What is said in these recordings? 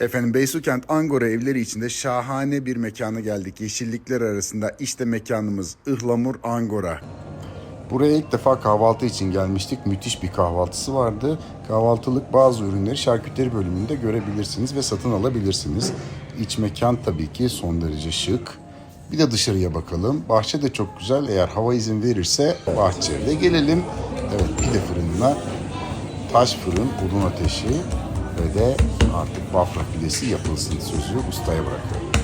Efendim Beysukent Angora evleri içinde şahane bir mekana geldik. Yeşillikler arasında işte mekanımız Ihlamur Angora. Buraya ilk defa kahvaltı için gelmiştik. Müthiş bir kahvaltısı vardı. Kahvaltılık bazı ürünleri şarküteri bölümünde görebilirsiniz ve satın alabilirsiniz. İç mekan tabii ki son derece şık. Bir de dışarıya bakalım. Bahçe de çok güzel. Eğer hava izin verirse bahçeye de gelelim. Evet pide fırınına taş fırın, odun ateşi ve de artık bafra pidesi yapılsın sözü ustaya bırakıyorum.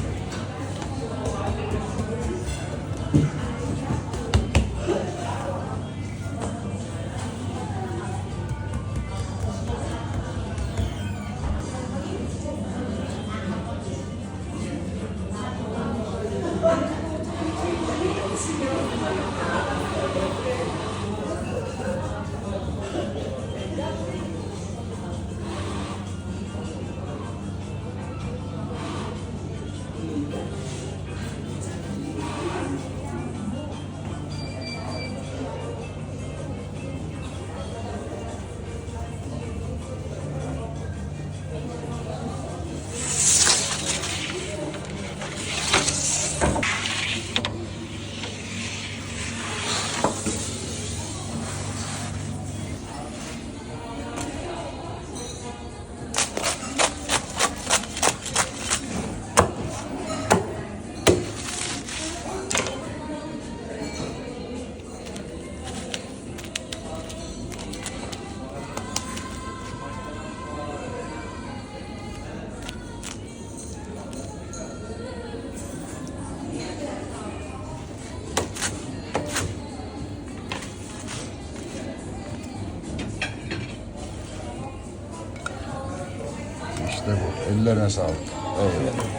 İşte bu. Ellerine sağlık. Evet.